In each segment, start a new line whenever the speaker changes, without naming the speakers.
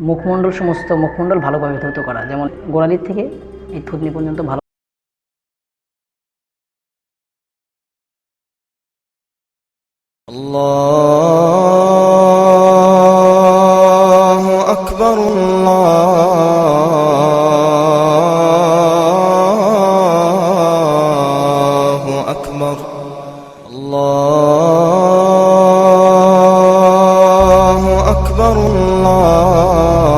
মুখমণ্ডল সমস্ত মুখমণ্ডল ভালোভাবে ধৌত করা যেমন গোড়ালির থেকে এই থুতনি পর্যন্ত ভালো
الله أكبر الله أكبر الله.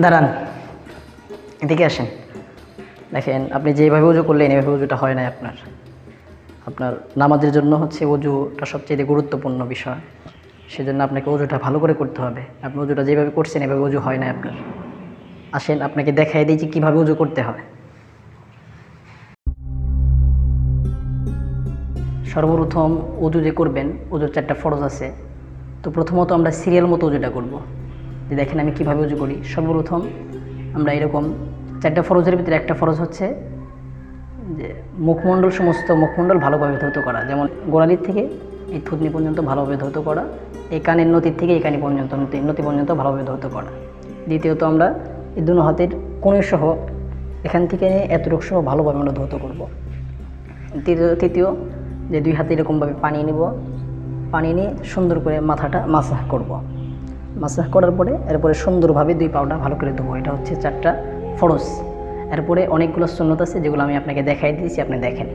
দাঁড়ান, এদিকে আসেন। দেখেন, আপনি যেভাবে উজু করলেন, এভাবে উজুটা হয় না আপনার। আপনার নামাজের জন্য হচ্ছে উজুটা সবচেয়ে গুরুত্বপূর্ণ বিষয়। সেজন্য আপনাকে উজুটা ভালো করে করতে হবে। আপনি উজুটা যেভাবে করছেন, এভাবে উজু হয় না আপনার। আসেন, আপনাকে দেখাই দিই যে কীভাবে উজু করতে হয়। সর্বপ্রথম উজু যে করবেন, উজুর চারটা ফরজ আছে। তো প্রথমত আমরা সিরিয়াল মতো উজুটা করব। যে দেখেন আমি কীভাবে উজু করি। সর্বপ্রথম আমরা এরকম চারটা ফরজের ভিতরে একটা ফরজ হচ্ছে যে মুখমণ্ডল সমস্ত মুখমণ্ডল ভালোভাবে ধৌত করা। যেমন গোড়ালির থেকে এই থুতনি পর্যন্ত ভালোভাবে ধৌত করা, এই কানের নতির থেকে এই কানি পর্যন্ত নতি নতি পর্যন্ত ভালোভাবে ধৌত করা। দ্বিতীয়ত আমরা এই দুনো হাতের কোণের সহ এখান থেকে নিয়ে এতটুকু সহ ভালোভাবে আমরা ধৌত করব। তৃতীয় তৃতীয় যে দুই হাতে এরকমভাবে পানি নেব, পানি নিয়ে সুন্দর করে মাথাটা মাসাজ করব। মাসাজ করার পরে এরপরে সুন্দরভাবে দুই পাউটা ভালো করে ধোবো। এটা হচ্ছে চারটা ফরস। এরপরে অনেকগুলো সুন্নত আছে যেগুলো আমি আপনাকে দেখাই দিয়েছি, আপনি দেখেন।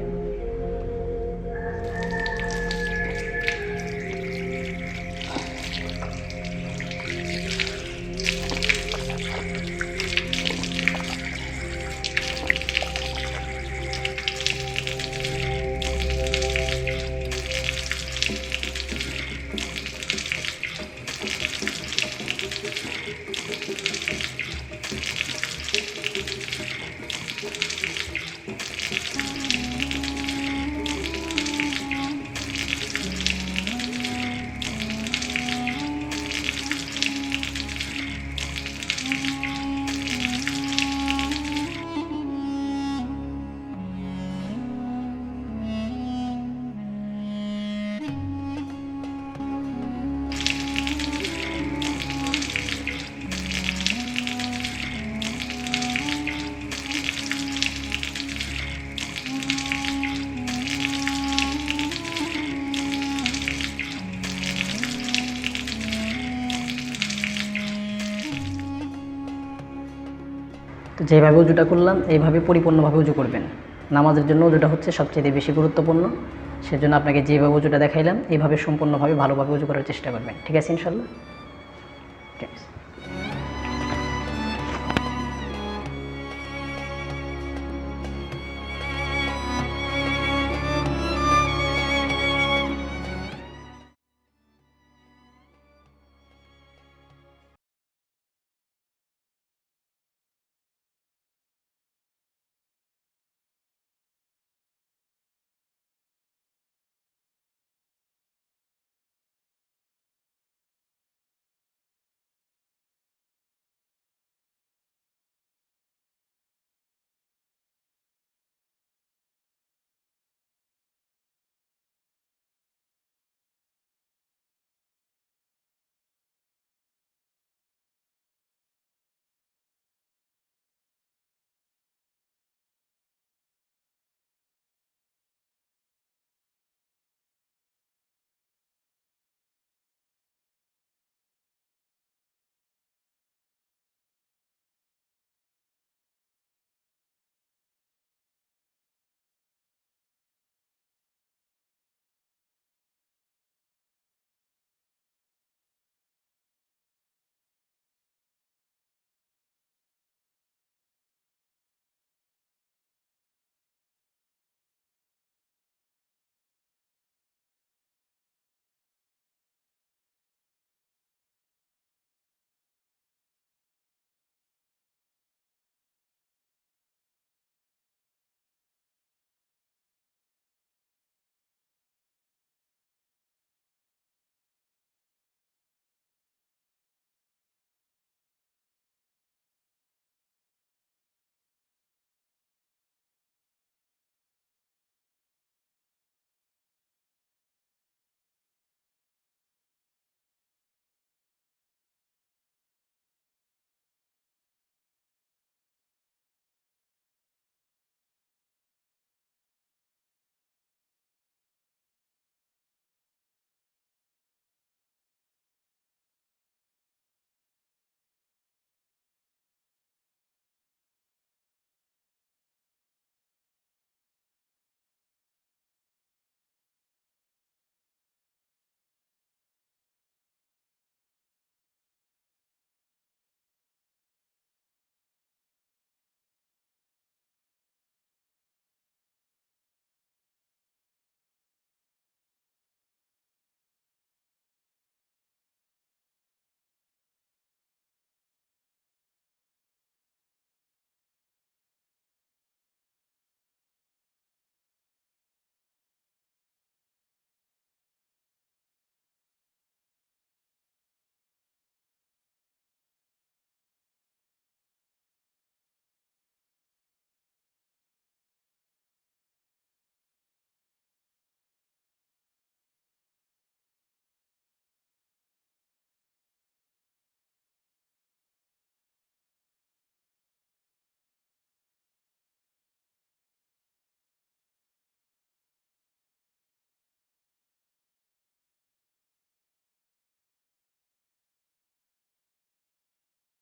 যেভাবে উজুটা করলাম, এইভাবে পরিপূর্ণভাবে উজু করবেন। নামাজের জন্য উজুটা হচ্ছে সবচেয়ে বেশি গুরুত্বপূর্ণ। সেজন্য আপনাকে যেভাবে উজুটা দেখাইলাম, এইভাবে সম্পূর্ণভাবে ভালোভাবে উজু করার চেষ্টা করবেন। ঠিক আছে, ইনশাল্লাহ? ঠিক আছে।